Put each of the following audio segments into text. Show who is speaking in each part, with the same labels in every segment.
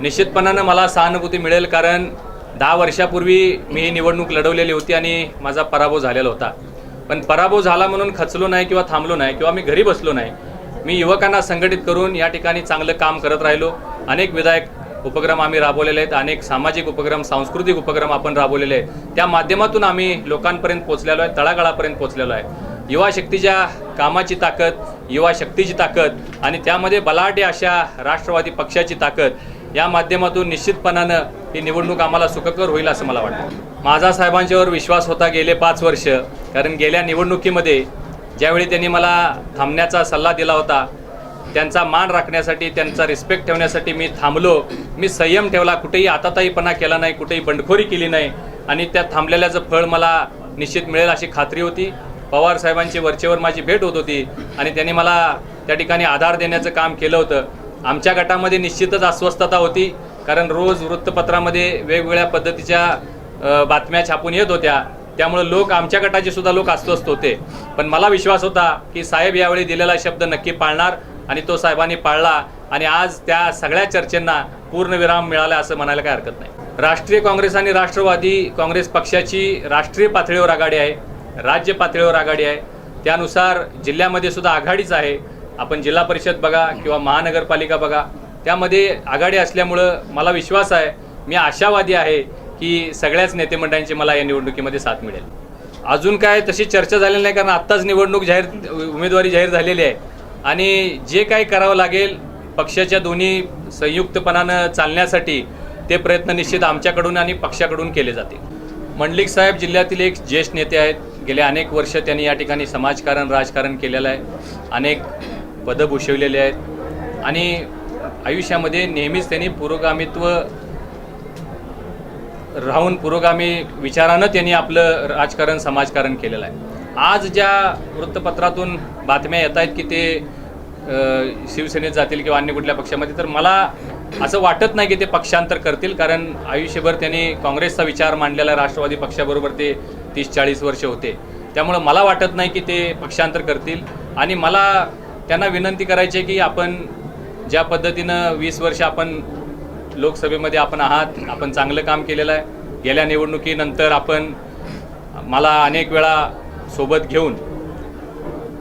Speaker 1: निश्चितपणानं मला सहानुभूती मिळेल कारण दहा वर्षापूर्वी मी ही निवडणूक लढवलेली होती आणि माझा पराभव झालेला होता. पण पराभव झाला म्हणून खचलो नाही किंवा थांबलो नाही किंवा मी घरी बसलो नाही. मी युवकांना संघटित करून या ठिकाणी चांगलं काम करत राहिलो. अनेक विधायक उपक्रम आम्ही राबवलेले आहेत अनेक सामाजिक उपक्रम सांस्कृतिक उपक्रम आपण राबवलेले आहेत. त्या माध्यमातून आम्ही लोकांपर्यंत पोचलेलो आहे तळागाळापर्यंत पोचलेलो आहे. युवा शक्तीच्या कामाची ताकद युवा शक्तीची ताकद आणि त्यामध्ये बलाढ्य अशा राष्ट्रवादी पक्षाची ताकद या माध्यमातून निश्चितपणानं ही निवडणूक आम्हाला सुखकर होईल असं मला वाटतं. माझा साहेबांच्यावर विश्वास होता गेले पाच वर्ष कारण गेल्या निवडणुकीमध्ये ज्यावेळी त्यांनी मला थांबण्याचा सल्ला दिला होता त्यांचा मान राखण्यासाठी त्यांचा रिस्पेक्ट ठेवण्यासाठी मी थांबलो. मी संयम ठेवला कुठेही आताताईपणा केला नाही कुठेही बंडखोरी केली नाही. आणि त्या थांबलेल्याचं फळ मला निश्चित मिळेल अशी खात्री होती. पवार साहेबांची वरचेवर माझी भेट होत होती आणि त्यांनी मला त्या ठिकाणी आधार देण्याचं काम केलं होतं. आमच्या गटामध्ये निश्चितच अस्वस्थता होती कारण रोज वृत्तपत्रामध्ये वेगवेगळ्या पद्धतीच्या बातम्या छापून येत होत्या. त्यामुळं लोक आमच्या गटाचे सुद्धा लोक अस्वस्थ होते. पण मला विश्वास होता की साहेब यावेळी दिलेला शब्द नक्की पाळणार आणि तो साहेबांनी पाळला आणि आज त्या सगळ्या चर्चेंना पूर्णविराम मिळाला असं म्हणायला काही हरकत नाही. राष्ट्रीय काँग्रेस आणि राष्ट्रवादी काँग्रेस पक्षाची राष्ट्रीय पातळीवर आघाडी आहे. राज्य पातळीवर आघाडी आहे. त्यानुसार जिल्ह्यामध्ये सुद्धा आघाडीच आहे. आपण जिल्हा परिषद बघा किंवा महानगरपालिका बघा त्यामध्ये आघाडी असल्यामुळं मला विश्वास आहे मी आशावादी आहे की सगळ्याच नेतेमंडळांची मला या निवडणुकीमध्ये साथ मिळेल. अजून काय तशी चर्चा झालेली नाही कारण आत्ताच निवडणूक जाहीर उमेदवारी जाहीर झालेली आहे. आणि जे काही करावं लागेल पक्षाच्या दोन्ही संयुक्तपणानं चालण्यासाठी ते प्रयत्न निश्चित आमच्याकडून आणि पक्षाकडून केले जातील. मंडलिक साहेब जिल्ह्यातील एक ज्येष्ठ नेते आहेत. गेले अनेक वर्ष त्यांनी या ठिकाणी समाजकारण राजकारण केलेलं आहे. अनेक पदं भूषवलेली आहेत. आणि आयुष्यामध्ये नेहमीच त्यांनी पुरोगामित्व राहून पुरोगामी विचारानं त्यांनी आपलं राजकारण समाजकारण केलेलं आहे. आज ज्या वृत्तपत्रातून बातम्या येत आहेत की ते शिवसेनेत जातील किंवा अन्य कुठल्या पक्षामध्ये तर मला असं वाटत नाही की ते पक्षांतर करतील कारण आयुष्यभर त्यांनी काँग्रेसचा विचार मांडलेला राष्ट्रवादी पक्षाबरोबर ते तीस चाळीस वर्ष होते. त्यामुळं मला वाटत नाही की ते पक्षांतर करतील. आणि मला त्यांना विनंती करायची आहे की आपण ज्या पद्धतीनं वीस वर्ष आपण लोकसभेमध्ये आपण आहात आपण चांगलं काम केलेलं आहे. गेल्या निवडणुकीनंतर आपण मला अनेक वेळा सोबत घेऊन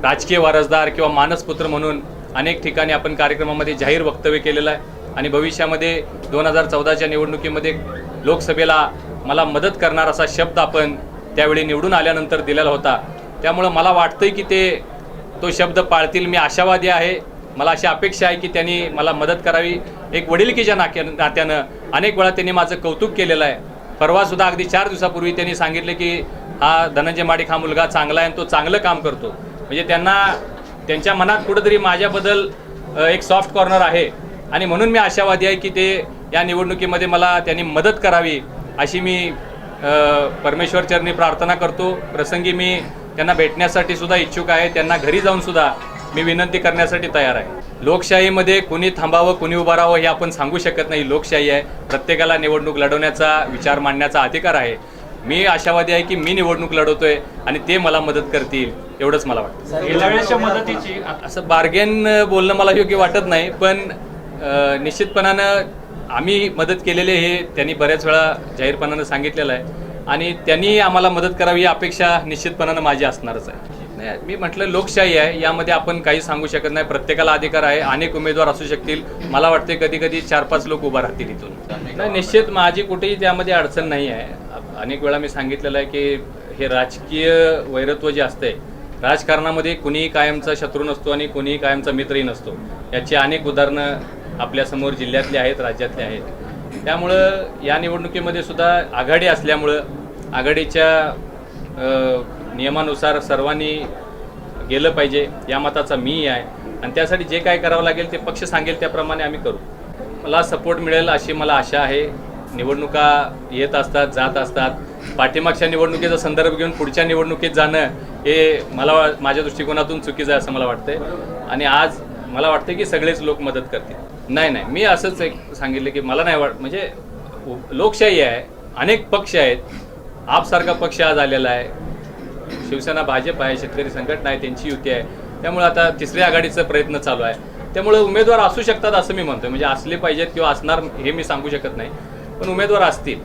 Speaker 1: राजकीय वारसदार किंवा मानसपुत्र म्हणून अनेक ठिकाणी आपण कार्यक्रमामध्ये जाहीर वक्तव्य केलेलं आहे. आणि भविष्यामध्ये दोन हजार चौदाच्या निवडणुकीमध्ये लोकसभेला मला मदत करणार असा शब्द आपण त्यावेळी निवडून आल्यानंतर दिलेला होता. त्यामुळं मला वाटतंय की ते तो शब्द पाळतील. मी आशावादी आहे. मला अशी अपेक्षा आहे की त्यांनी मला मदत करावी. एक वडिलकीच्या नाक्या नात्यानं अनेक वेळा त्यांनी माझं कौतुक केलेलं आहे. परवासुद्धा अगदी चार दिवसापूर्वी त्यांनी सांगितले की हा धनंजय माडिक हा मुलगा चांगला आहे आणि तो चांगलं काम करतो. म्हणजे त्यांना त्यांच्या मनात कुठंतरी माझ्याबद्दल एक सॉफ्ट कॉर्नर आहे. आणि म्हणून मी आशावादी आहे की ते या निवडणुकीमध्ये मला त्यांनी मदत करावी अशी मी परमेश्वर चरणी प्रार्थना करतो. प्रसंगी मी त्यांना भेटण्यासाठी सुद्धा इच्छुक आहे. त्यांना घरी जाऊन सुद्धा मी विनंती करण्यासाठी तयार आहे. लोकशाहीमध्ये कुणी थांबावं कुणी उभं राहावं हे आपण सांगू शकत नाही. लोकशाही आहे. प्रत्येकाला निवडणूक लढवण्याचा विचार मांडण्याचा अधिकार आहे. मी आशावादी आहे की मी निवडणूक लढवतोय आणि ते मला मदत करतील एवढंच मला वाटतं.
Speaker 2: मदतीची
Speaker 1: असं बार्गेन बोलणं मला योग्य वाटत नाही पण निश्चितपणानं आम्ही मदत केलेले हे त्यांनी बऱ्याच वेळा जाहीरपणानं सांगितलेलं आहे. आणि त्यांनी आम्हाला मदत करावी ही अपेक्षा निश्चितपणानं माझी असणारच आहे. नाही मी म्हटलं लोकशाही आहे यामध्ये आपण काही सांगू शकत नाही. प्रत्येकाला अधिकार आहे अनेक उमेदवार असू शकतील. मला वाटते कधी कधी चार पाच लोक उभा राहतील इथून. नाही निश्चित माझी कुठेही त्यामध्ये अडचण नाही आहे. अनेक वेळा मी सांगितलेलं आहे की हे राजकीय वैरत्व जे असतंय राजकारणामध्ये कुणीही कायमचा शत्रू नसतो आणि कुणीही कायमचा मित्रही नसतो. याची अनेक उदाहरणं आपल्यासमोर जिल्ह्यातले आहेत राज्यातले आहेत. त्यामुळं या निवडणुकीमध्ये सुद्धा आघाडी असल्यामुळं आघाडीच्या नियमानुसार सर्वांनी गेलं पाहिजे या मताचा मी आहे. आणि त्यासाठी जे काय करावं लागेल ते पक्ष सांगेल त्याप्रमाणे आम्ही करू. मला सपोर्ट मिळेल अशी मला आशा आहे. निवडणुका येत असतात जात असतात. पाठीमागच्या निवडणुकीचा संदर्भ घेऊन पुढच्या निवडणुकीत जाणं हे मला वा- माझ्या दृष्टिकोनातून चुकीचं आहे असं मला वाटतंय. आणि आज मला वाटतं की सगळेच लोक मदत करतील. नाही नाही. मी असंच एक सांगितलं की मला नाही वाट म्हणजे लोकशाही आहे अनेक पक्ष आहेत. आपसारखा पक्ष आज आलेला आहे. शिवसेना भाजप आहे शेतकरी संघटना आहे त्यांची युती आहे. त्यामुळे आता तिसऱ्या आघाडीचा प्रयत्न चालू आहे. त्यामुळे उमेदवार असू शकतात असं मी म्हणतो म्हणजे असले पाहिजेत किंवा असणार हे मी सांगू शकत नाही. पण उमेदवार असतील.